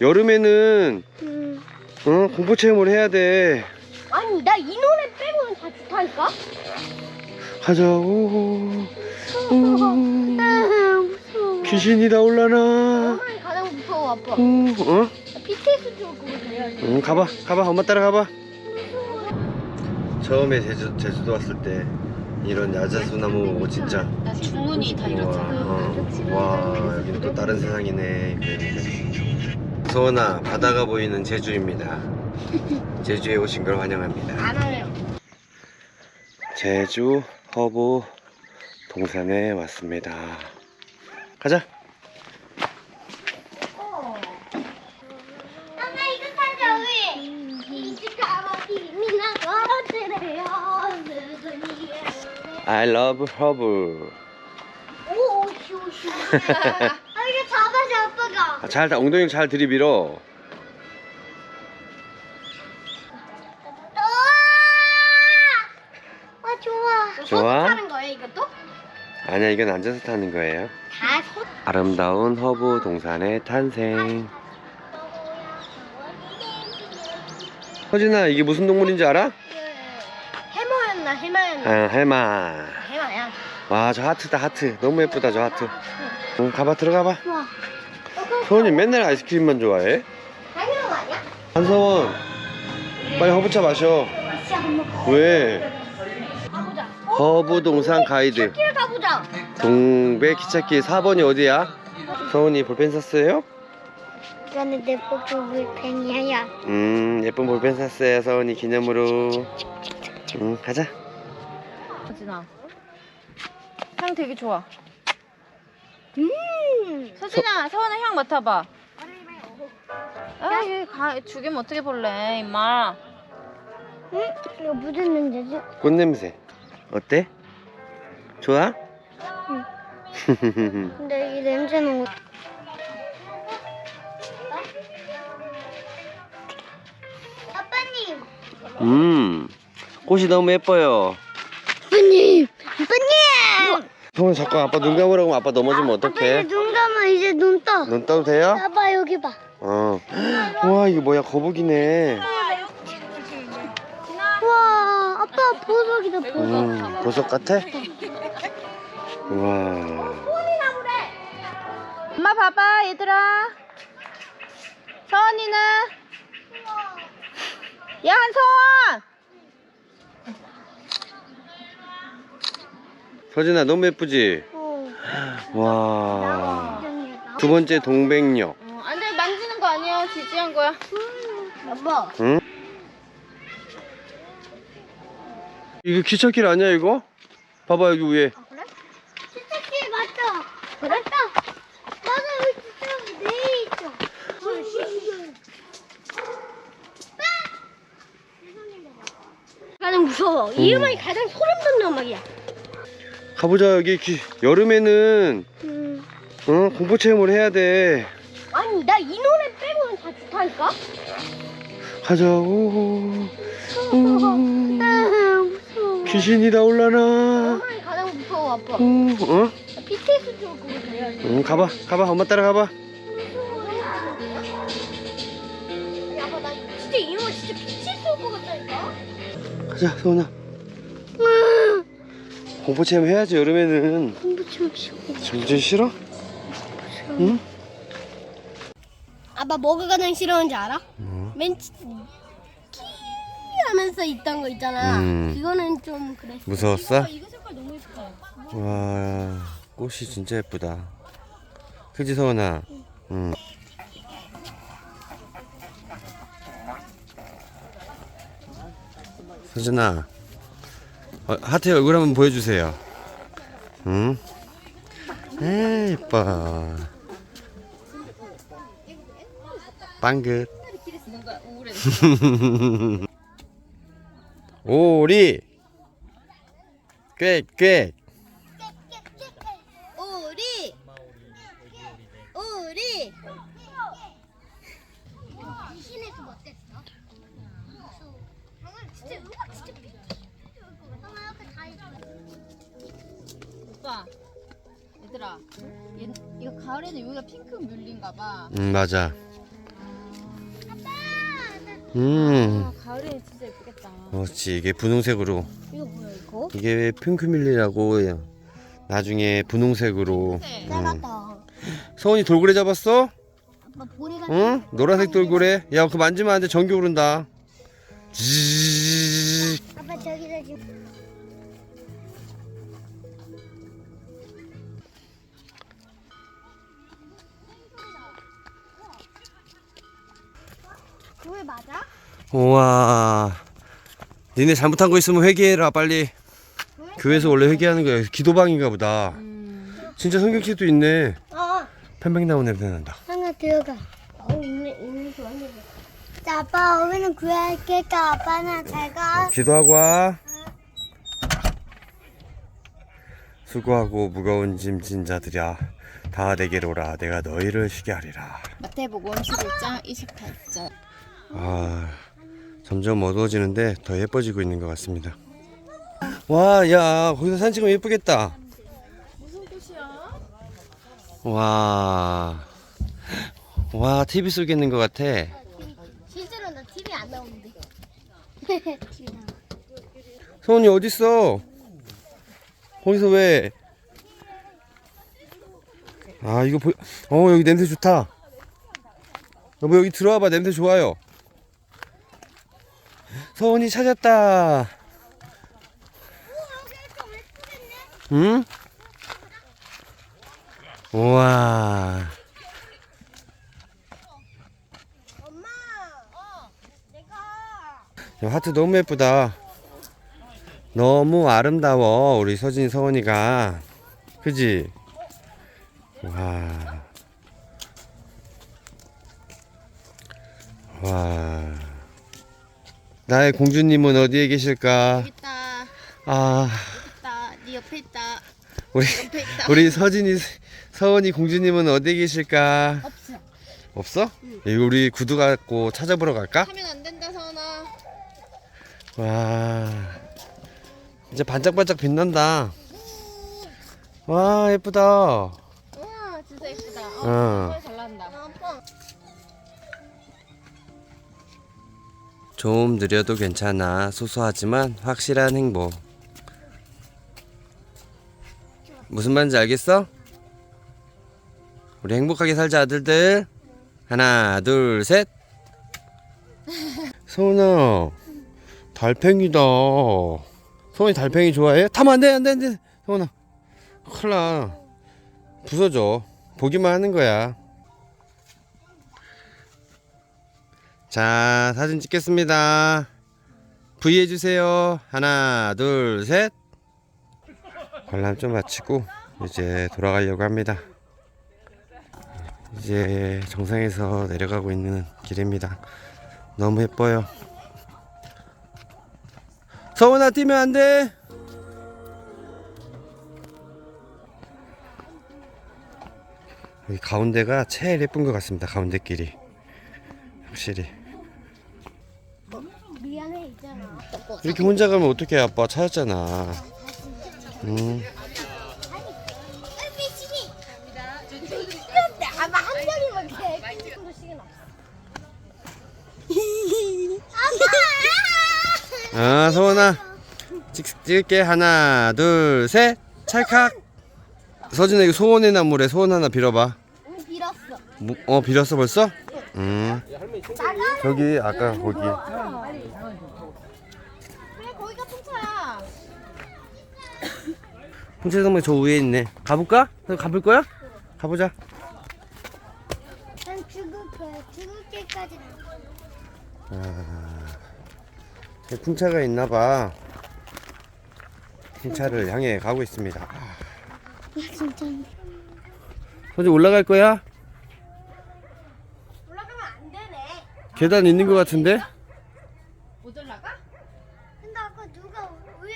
여름에는 음. 어, 공포 체험을 해야 돼. 아니 나 이 노래 빼고는 다 좋다니까. 가자고. 음, 아, 무서워. 귀신이 나올라나. 엄마이 가장 무서워 아빠. 음, 어? BTS 쪽 그거 돼야지. 응, 가봐, 가봐, 엄마 따라 가봐. 처음에 제주, 제주도 왔을 때 이런 야자수 나무 보고 진짜 나 주문이 다 와, 이렇잖아. 어, 와 여기는 또 다른 세상이네. 그랬는데. 소원아, 바다가 보이는 제주입니다. 제주에 오신 걸 환영합니다. 안. 제주 허브 동산에 왔습니다. 가자. I love 허브. 오, 쇼쇼. 아 이거 잡아줘 아, 잘 다- 엉덩이 잘 들이밀어. 아 좋아. 좋아? 타는 거예요 이것도? 아니야, 이건 앉아서 타는 거예요. 다 소. 아름다운 허브 동산의 탄생. 허진아, 이게 무슨 동물인지 알아? 해머였나 해마였나. 아, 해마. 해마야. 와, 저 하트다, 하트. 너무 예쁘다, 저 하트. 응, 가봐, 들어가봐. 와. 서원이 맨날 아이스크림만 좋아해? 당연한 거 아니야? 한서원, 빨리 허브차 마셔. 진짜 왜? 가보자. 허브 동산 가이드. 길 가보자. 동백 기찻길 4번이 어디야? 서원이 볼펜 샀어요? 이거는 내 뽀뽀 물펜이야. 음, 예쁜 볼펜 샀어요, 서원이 기념으로. 응, 가자. 서진아. 향 되게 좋아. 음. 서진아, 서원아 향 맡아봐. 아, 이게 가, 죽이면 어떻게 볼래, 임마. 응? 이거 무슨 냄새지? 꽃냄새. 어때? 좋아? 근데 이 냄새는 어- 아빠님. 음, 꽃이 너무 예뻐요. 서원 자꾸 아빠 눈 감으라고 하면 아빠 넘어지면 어떡해? 눈 감아 이제 눈 떠. 눈 떠도 돼요? 아빠 여기 봐. 어. 와, 이게 뭐야, 거북이네. 와 아빠 보석이다 보석. 음, 보석 같아? 와. 엄마 봐봐, 얘들아. 서원이는? 야, 한서원! 서진아, 너무 예쁘지? 어. 와. 두 번째 동백역. 어, 안 돼, 만지는 거 아니야. 지지한 거야. 아빠. 응? 이거 기찻길 아니야, 이거? 봐봐, 여기 위에. 아 그래? 치트키 맞다. 맞다. 맞아 여기 진짜 내 있어. 가장 무서워. 이 음악이 가장 소름 돋는 음악이야. 가보자, 여기 기, 여름에는, 음. 어, 공포 체험을 해야 돼. 아니 나 이 노래 빼고는 다 좋다니까. 가자고. 음, 아, 무서워. 귀신이 나올라나. 엄마이 가장 무서워 아빠. 음, 어? BTS 쪽 그거 돼야지. 응, 가봐, 가봐, 엄마 따라 가봐. 아니, 아빠 나 진짜 이 음악 진짜 BTS 올것 같다니까. 가자, 서훈아. 공포 체험 해야지, 여름에는. 공부 좀 쉬워. 진짜 싫어? 응? 아빠 뭐가 가장 싫어하는지 알아? 뭐? 맨 치- 키 하면서 있던 거 있잖아. 음. 그거는 좀 그래. 무서웠어? 이거 색깔 너무 예쁘다. 와, 꽃이 진짜 예쁘다. 그지, 서훈아? 응. 서준아, 어, 하트 얼굴 한번 보여주세요. 응? 에 예뻐. 빵긋. 오리. 꽥꽥. 얘들아. 얘, 이거 가을에는 여기가 핑크 뮬린가 봐. 응 맞아. 음, 아, 가을에 진짜 예쁘겠다. 그렇지. 이게 분홍색으로. 이거 뭐야 이거? 이게 핑크밀리라고 나중에 분홍색으로. 음. 작았다. 서원이 돌고래 잡았어? 아빠 보리가. 응? 노란색 돌고래. 야, 그거 만지면 안 돼. 전기 오른다. 지직. 그게 맞아? 우와. 니네 잘못한 거 있으면 회개해라, 빨리. 교회에서 원래 회개하는 거야. 기도방인가 보다. 음. 진짜 성경책도 있네. 어. 펜백 나온 냄새 난다. 하나 들어가. 어, 오늘. 자, 아빠 오늘은 구할게까 아빠는 잘 가. 기도하고 와. 수고하고 무거운 짐진 자들이야. 다 내게로 오라. 내가 너희를 쉬게 하리라. 마태복음 11장 28절. 아, 점점 어두워지는데 더 예뻐지고 있는 것 같습니다. 와, 야, 거기서 사진 찍으면 예쁘겠다. 무슨 꽃이야? 와, 와, TV 속에 있는 것 같아. 실제로 나 TV 안 나오는데. 소은이 어딨어? 거기서 왜? 아, 이거 보, 어, 여기 냄새 좋다. 여보, 여기 들어와봐. 냄새 좋아요. 서은이 찾았다. 응? 우와. 야, 하트 너무 예쁘다. 너무 아름다워 우리 서진이 서원이가 그지? 와. 와. 나의 공주님은 어디에 계실까? 있다. 아, 있다. 네 옆에 있다. 우리 옆에 있다. 우리 서진이 서원이 공주님은 어디에 계실까? 없어. 없어? 이거 우리 구두 갖고 찾아보러 갈까? 하면 안 된다, 서은아. 와 이제 반짝반짝 빛난다 와 예쁘다 우와, 진짜 예쁘다. 어, 어. 좀 느려도 괜찮아. 소소하지만 확실한 행복. 무슨 말인지 알겠어? 우리 행복하게 살자 아들들. 하나 둘 셋. 소은아 달팽이다. 소은이 달팽이 좋아해? 타면 안 돼 안 돼 안 돼. 소은아 큰일 나. 부서져. 보기만 하는 거야 자 사진 찍겠습니다. V 해주세요. 하나 둘 셋. 관람 좀 마치고 이제 돌아가려고 합니다. 이제 정상에서 내려가고 있는 길입니다. 너무 예뻐요. 서원아 뛰면 안 돼. 여기 가운데가 제일 예쁜 것 같습니다. 가운데 길이 확실히 이렇게 혼자 가면 어떡해 아빠 찾았잖아 음. 아 서원아 찍, 찍을게 하나 둘 셋 찰칵 서진아 이거 소원의 나무래 소원 하나 빌어봐 오늘 빌었어. 뭐, 어 빌었어 벌써? 음. 저기 아까 거기가 풍차야. 홍채성면 저 위에 있네 가볼까? 너 가볼 거야? 가보자 난 죽을 거야. 죽을 때까지. 풍차가 있나봐 풍차를 향해 가고 있습니다 아 진짜. 서진 올라갈 거야? 올라가면 안 되네. 계단 있는 것 같은데? 못 올라가? 근데 아까 누가 왜?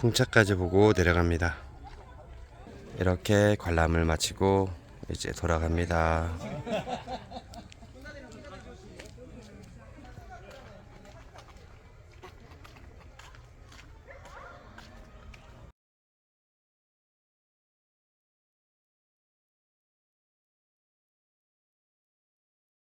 풍차까지 보고 내려갑니다. 이렇게 관람을 마치고 이제 돌아갑니다.